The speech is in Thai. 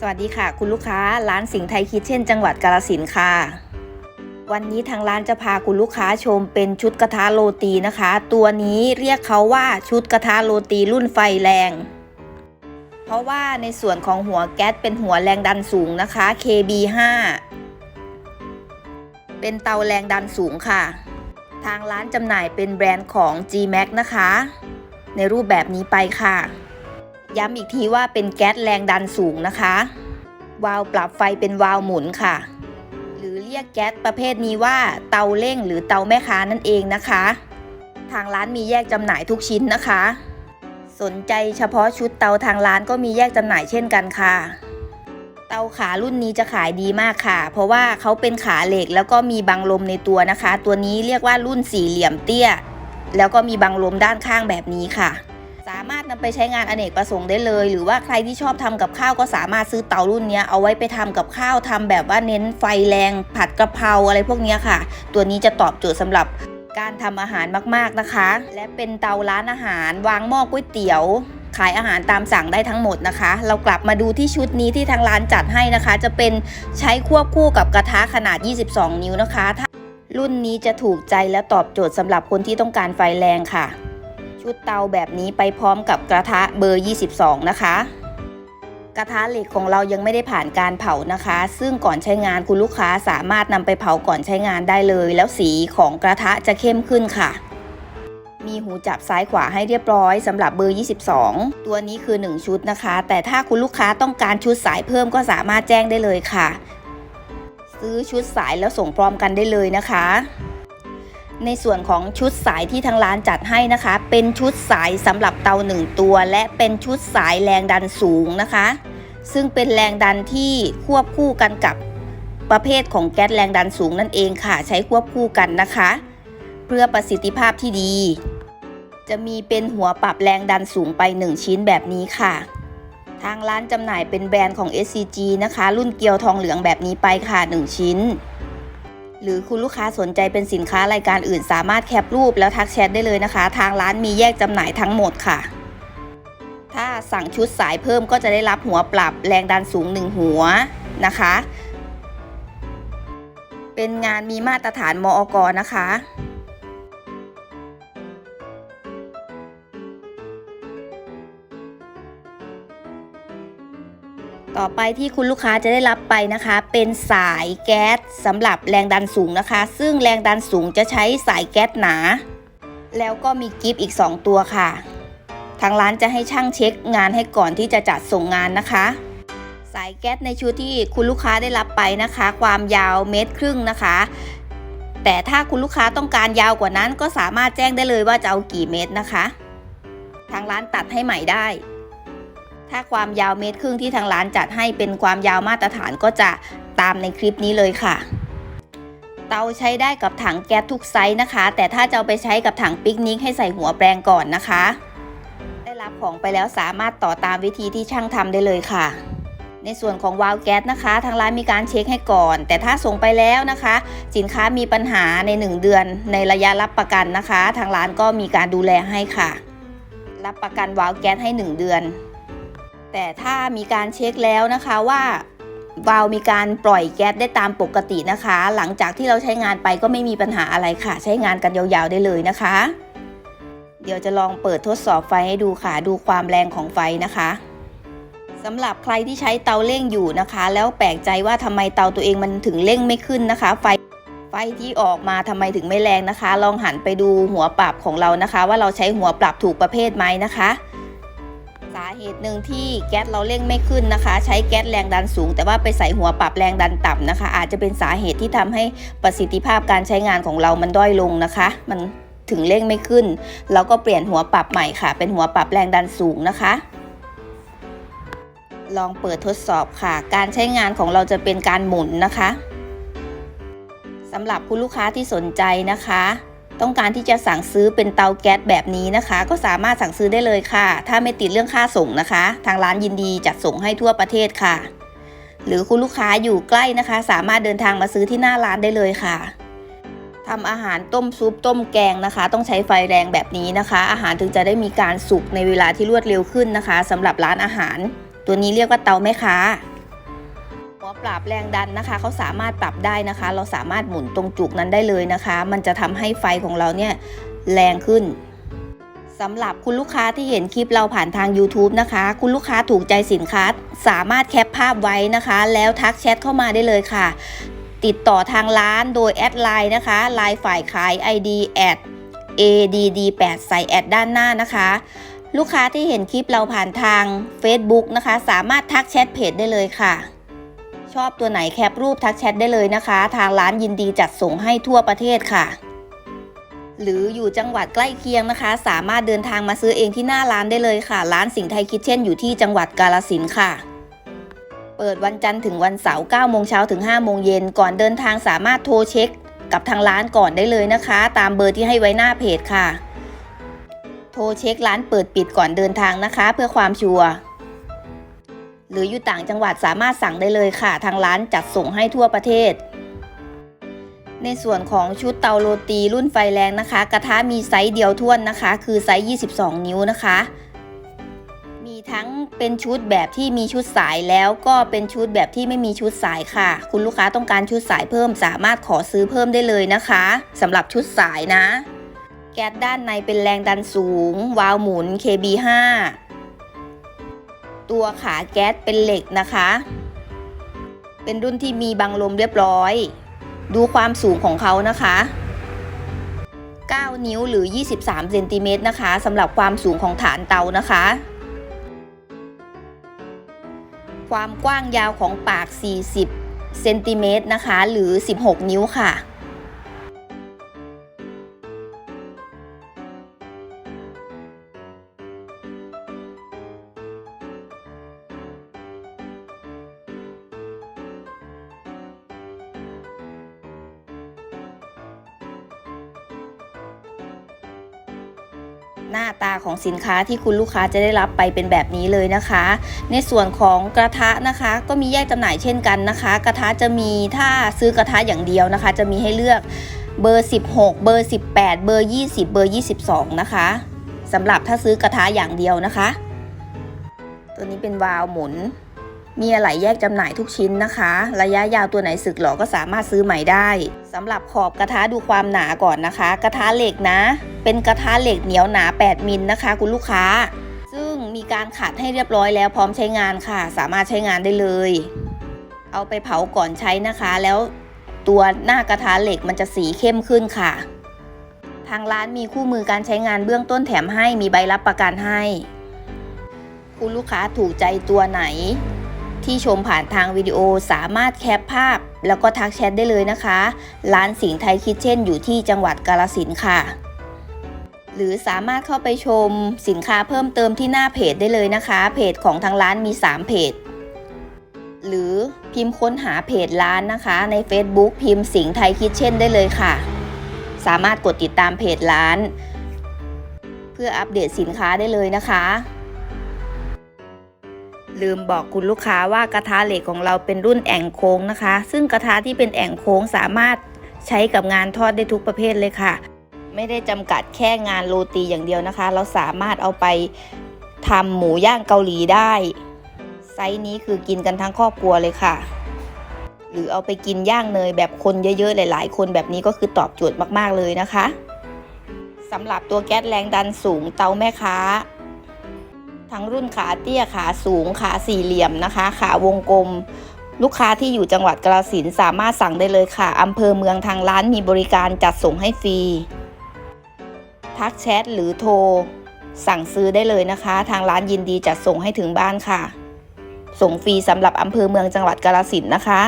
สวัสดีค่ะ คุณลูกค้าร้านสิงห์ไทยคิดเช่น จังหวัดกาฬสินค่ะ วันนี้ทางร้านจะพาคุณลูกค้าชมเป็นชุดกระทะโรตีนะคะ ตัวนี้เรียกเขาว่าชุดกระทะโรตีรุ่นไฟแรง เพราะว่าในส่วนของหัวแก๊สเป็นหัวแรงดันสูงนะคะ KB5 เป็นเตาแรงดันสูงค่ะ ทางร้านจำหน่ายเป็นแบรนด์ของ G-Max นะคะ ในรูปแบบนี้ไปค่ะ ย้ำอีกทีว่าเป็นแก๊สแรงดันสูงนะคะ วาล์วปรับไฟเป็นวาล์วหมุนค่ะ หรือเรียกแก๊สประเภทนี้ว่าเตาเร่งหรือเตาแม่ค้านั่นเองนะคะ ทางร้านมีแยกจำหน่ายทุกชิ้นนะคะ สนใจเฉพาะชุดเตาทางร้านก็มีแยกจำหน่ายเช่นกันค่ะ เตาขารุ่นนี้จะขายดีมากค่ะ เพราะว่าเขาเป็นขาเหล็กแล้วก็มีบังลมในตัวนะคะ ตัวนี้เรียกว่ารุ่นสี่เหลี่ยมเตี้ย แล้วก็มีบังลมด้านข้างแบบนี้ค่ะ สามารถนำไปใช้งานอเนกประสงค์ได้เลย หรือว่าใครที่ชอบทำกับข้าวก็สามารถซื้อเตารุ่นนี้เอาไว้ไปทำกับข้าวทำแบบว่าเน้นไฟแรง ผัดกะเพราอะไรพวกนี้ค่ะ ตัวนี้จะตอบโจทย์สำหรับการทำอาหารมากๆนะคะ และเป็นเตาร้านอาหาร วางหม้อก๋วยเตี๋ยว ขายอาหารตามสั่งได้ทั้งหมดนะคะ เรากลับมาดูที่ชุดนี้ที่ทางร้านจัดให้นะคะ จะเป็นใช้ควบคู่กับกระทะขนาด 22 นิ้วนะคะรุ่นนี้จะถูกใจและตอบโจทย์สำหรับคนที่ต้องการไฟแรงค่ะ ชุดเตาแบบนี้ไปพร้อมกับกระทะเบอร์ 22 นะคะ กระทะเหล็กของเรายังไม่ได้ผ่านการเผานะคะ ซึ่งก่อนใช้งานคุณลูกค้าสามารถนำไปเผาก่อนใช้งานได้เลย แล้วสีของกระทะจะเข้มขึ้นค่ะมีหูจับซ้ายขวาให้เรียบร้อยสำหรับเบอร์ 22 ตัวนี้คือ 1 ชุดนะคะ แต่ถ้าคุณลูกค้าต้องการชุดสายเพิ่มก็สามารถแจ้งได้เลยค่ะ ซื้อชุดสายแล้วส่งพร้อมกันได้เลยนะคะ ในส่วนของชุดสายที่ทางร้านจัดให้นะคะ เป็นชุดสายสำหรับเตาหนึ่งตัว และเป็นชุดสายแรงดันสูงนะคะ ซึ่งเป็นแรงดันที่ควบคู่กันกับประเภทของแก๊สแรงดันสูงนั่นเองค่ะ ใช้ควบคู่กันนะคะ เพื่อประสิทธิภาพที่ดี จะมีเป็นหัวปรับแรงดันสูงไป 1 ชิ้นแบบนี้ค่ะ ทางร้านจำหน่ายเป็นแบรนด์ของ SCG นะคะ รุ่นเกลียวทองเหลืองแบบนี้ไปค่ะ 1 ชิ้น หรือคุณลูกค้าสนใจเป็นสินค้ารายการอื่น สามารถแคปรูปแล้วทักแชทได้เลยนะคะ ทางร้านมีแยกจำหน่ายทั้งหมดค่ะ ถ้าสั่งชุดสายเพิ่มก็จะได้รับหัวปรับแรงดันสูง 1 หัวนะคะ เป็นงานมีมาตรฐานมอกนะคะ ต่อไปที่คุณลูกค้าจะได้รับไปนะคะ เป็นสายแก๊สสำหรับแรงดันสูงนะคะ ซึ่งแรงดันสูงจะใช้สายแก๊สหนา แล้วก็มีกิฟต์อีก 2 ตัวค่ะ ทางร้านจะให้ช่างเช็คงานให้ก่อนที่จะจัดส่งงานนะคะ สายแก๊สในชุดที่คุณลูกค้าได้รับไปนะคะ ความยาวเมตรครึ่งนะคะ แต่ถ้าคุณลูกค้าต้องการยาวกว่านั้น ก็สามารถแจ้งได้เลยว่าจะเอากี่เมตรนะคะ ทางร้านตัดให้ใหม่ได้ ถ้าความยาวเมตรครึ่งที่ทางร้านจัดให้เป็นความยาวมาตรฐานก็จะตามในคลิปนี้เลยค่ะ เตาใช้ได้กับถังแก๊สทุกไซส์นะคะ แต่ถ้าจะเอาไปใช้กับถังปิกนิกให้ใส่หัวแปรงก่อนนะคะ ได้รับของไปแล้วสามารถต่อตามวิธีที่ช่างทำได้เลยค่ะ ในส่วนของวาล์วแก๊สนะคะ ทางร้านมีการเช็คให้ก่อน แต่ถ้าส่งไปแล้วนะคะ สินค้ามีปัญหาใน 1 เดือน ในระยะรับประกันนะคะ ทางร้านก็มีการดูแลให้ค่ะ รับประกันวาล์วแก๊สให้ 1 เดือน แต่ถ้ามีการเช็คแล้วนะคะว่าวาล์วมีการปล่อยแก๊สได้ตามปกตินะคะ หลังจากที่เราใช้งานไปก็ไม่มีปัญหาอะไรค่ะ ใช้งานกันยาวๆได้เลยนะคะ เดี๋ยวจะลองเปิดทดสอบไฟให้ดูค่ะ ดูความแรงของไฟนะคะสำหรับใครที่ใช้เตาเร่งอยู่นะคะ แล้วแปลกใจว่าทำไมเตาตัวเองมันถึงเร่งไม่ขึ้นนะคะ ไฟไฟที่ออกมาทำไมถึงไม่แรงนะคะ ลองหันไปดูหัวปรับของเรานะคะ ว่าเราใช้หัวปรับถูกประเภทไหมนะคะ สาเหตุหนึ่งที่แก๊สเราเร่งไม่ขึ้นนะคะ ใช้แก๊สแรงดันสูง แต่ว่าไปใส่หัวปรับแรงดันต่ำนะคะ อาจจะเป็นสาเหตุที่ทำให้ประสิทธิภาพการใช้งานของเรามันด้อยลงนะคะ มันถึงเร่งไม่ขึ้น เราก็เปลี่ยนหัวปรับใหม่ค่ะ เป็นหัวปรับแรงดันสูงนะคะลองเปิดทดสอบค่ะ การใช้งานของเราจะเป็นการหมุนนะคะสำหรับคุณลูกค้าที่สนใจนะคะ ต้องการที่จะสั่งซื้อเป็นเตาแก๊สแบบนี้นะคะ ก็สามารถสั่งซื้อได้เลยค่ะ ถ้าไม่ติดเรื่องค่าส่งนะคะ ทางร้านยินดีจัดส่งให้ทั่วประเทศค่ะ หรือคุณลูกค้าอยู่ใกล้นะคะ สามารถเดินทางมาซื้อที่หน้าร้านได้เลยค่ะทำอาหารต้มซุปต้มแกงนะคะ ต้องใช้ไฟแรงแบบนี้นะคะ อาหารถึงจะได้มีการสุกในเวลาที่รวดเร็วขึ้นนะคะสำหรับร้านอาหาร ตัวนี้เรียกว่าเตาแม่ค้า หัวปรับแรงดันนะคะเขาสามารถปรับได้นะคะ เราสามารถหมุนตรงจุกนั้นได้เลยนะคะ มันจะทำให้ไฟของเราเนี่ยแรงขึ้นสำหรับคุณลูกค้าที่เห็นคลิปเราผ่านทาง YouTube นะคะ คุณลูกค้าถูกใจสินค้า สามารถแคปภาพไว้นะคะ แล้วทักแชทเข้ามาได้เลยค่ะ ติดต่อทางร้านโดยแอดไลน์นะคะไลน์ฝ่ายขาย ID at add8 ใส่แอดด้านหน้านะคะ ลูกค้าที่เห็นคลิปเราผ่านทาง Facebook นะคะ สามารถทักแชทเพจได้เลยค่ะ ชอบตัวไหนแคปรูปทักแชทได้เลยนะคะ ทางร้านยินดีจัดส่งให้ทั่วประเทศค่ะ หรืออยู่จังหวัดใกล้เคียงนะคะ สามารถเดินทางมาซื้อเองที่หน้าร้านได้เลยค่ะ ร้านสิงห์ไทยคิทเช่นอยู่ที่จังหวัดกาลสินค่ะเปิดวันจันทร์ถึงวันเสาร์9โมงเช้าถึง 5 โมงเย็น ก่อนเดินทางสามารถโทรเช็ค กับทางร้านก่อนได้เลยนะคะ ตามเบอร์ที่ให้ไว้หน้าเพจค่ะ โทรเช็คร้านเปิดปิดก่อนเดินทางนะคะ เพื่อความชัวร์ หรืออยู่ต่างจังหวัดสามารถสั่งได้เลยค่ะ ทางร้านจัดส่งให้ทั่วประเทศ ในส่วนของชุดเตาโรตีรุ่นไฟแรงนะคะ กระทะมีไซส์เดียวท้วนนะคะ คือไซส์ 22 นิ้วนะคะ มีทั้งเป็นชุดแบบที่มีชุดสายแล้วก็เป็นชุดแบบที่ไม่มีชุดสายค่ะ คุณลูกค้าต้องการชุดสายเพิ่ม สามารถขอซื้อเพิ่มได้เลยนะคะสำหรับชุดสายนะ แก๊สด้านในเป็นแรงดันสูง วาล์วหมุน KB5 ตัวขาแก๊สเป็นเหล็กนะคะ เป็นรุ่นที่มีบังลมเรียบร้อย ดูความสูงของเขานะคะ 9 นิ้วหรือ 23เซนติเมตรนะคะสำหรับความสูงของฐานเตานะคะ ความกว้างยาวของปาก 40เซนติเมตรนะคะ หรือ 16 นิ้วค่ะ หน้าตาของสินค้าที่คุณลูกค้าจะได้รับไปเป็นแบบนี้เลยนะคะ ในส่วนของกระทะนะคะ ก็มีแยกจำหน่ายเช่นกันนะคะ กระทะจะมีถ้าซื้อกระทะอย่างเดียวนะคะ จะมีให้เลือกเบอร์ 16 เบอร์ 18 เบอร์ 20 เบอร์ 22 นะคะสำหรับถ้าซื้อกระทะอย่างเดียวนะคะ ตัวนี้เป็นวาล์วหมุน มีอะไหล่แยกจำหน่ายทุกชิ้นนะคะ ระยะยาวตัวไหนสึกหรอก็สามารถซื้อใหม่ได้สำหรับขอบกระทะดูความหนาก่อนนะคะ กระทะเหล็กนะ เป็นกระทะเหล็กเหนียวหนา 8 มิลนะคะ คุณลูกค้า ซึ่งมีการขัดให้เรียบร้อยแล้วพร้อมใช้งานค่ะ สามารถใช้งานได้เลย เอาไปเผาก่อนใช้นะคะ แล้วตัวหน้ากระทะเหล็กมันจะสีเข้มขึ้นค่ะ ทางร้านมีคู่มือการใช้งานเบื้องต้นแถมให้มีใบรับประกันให้ คุณลูกค้าถูกใจตัวไหน ที่ชมผ่านทางวิดีโอสามารถแคปภาพ แล้วก็ทักแชทได้เลยนะคะ ร้านสิงห์ไทยคิทเช่น อยู่ที่จังหวัดกาลสินค่ะ หรือสามารถเข้าไปชมสินค้าเพิ่มเติมที่หน้าเพจได้เลยนะคะ เพจของทางร้านมี 3 เพจ หรือพิมพ์ค้นหาเพจร้านนะคะ ใน Facebook พิมพ์สิงห์ไทยคิทเช่นได้เลยค่ะ สามารถกดติดตามเพจร้าน เพื่ออัปเดตสินค้าได้เลยนะคะ ลืมบอกคุณลูกค้าว่ากระทะเหล็กของเราเป็นรุ่นแอ่งโค้งนะคะ ซึ่งกระทะที่เป็นแอ่งโค้งสามารถใช้กับงานทอดได้ทุกประเภทเลยค่ะ ไม่ได้จำกัดแค่งานโรตีอย่างเดียวนะคะ เราสามารถเอาไปทำหมูย่างเกาหลีได้ ไซส์นี้คือกินกันทั้งครอบครัวเลยค่ะ หรือเอาไปกินย่างเนยแบบคนเยอะๆ หลายๆ คนแบบนี้ก็คือตอบโจทย์มากๆเลยนะคะสำหรับตัวแก๊สแรงดันสูงเตาแม่ค้า ทั้งรุ่นขาเตี้ยขาสูงขาสี่เหลี่ยมนะคะ ขาวงกลม ลูกค้าที่อยู่จังหวัดกราสินสามารถสั่งได้เลยค่ะอำเภอเมืองทางร้านมีบริการจัดส่งให้ฟรี ทักแชทหรือโทร สั่งซื้อได้เลยนะคะ ทางร้านยินดีจัดส่งให้ถึงบ้านค่ะ ส่งฟรีสำหรับอำเภอเมืองจังหวัดกาสินนะคะ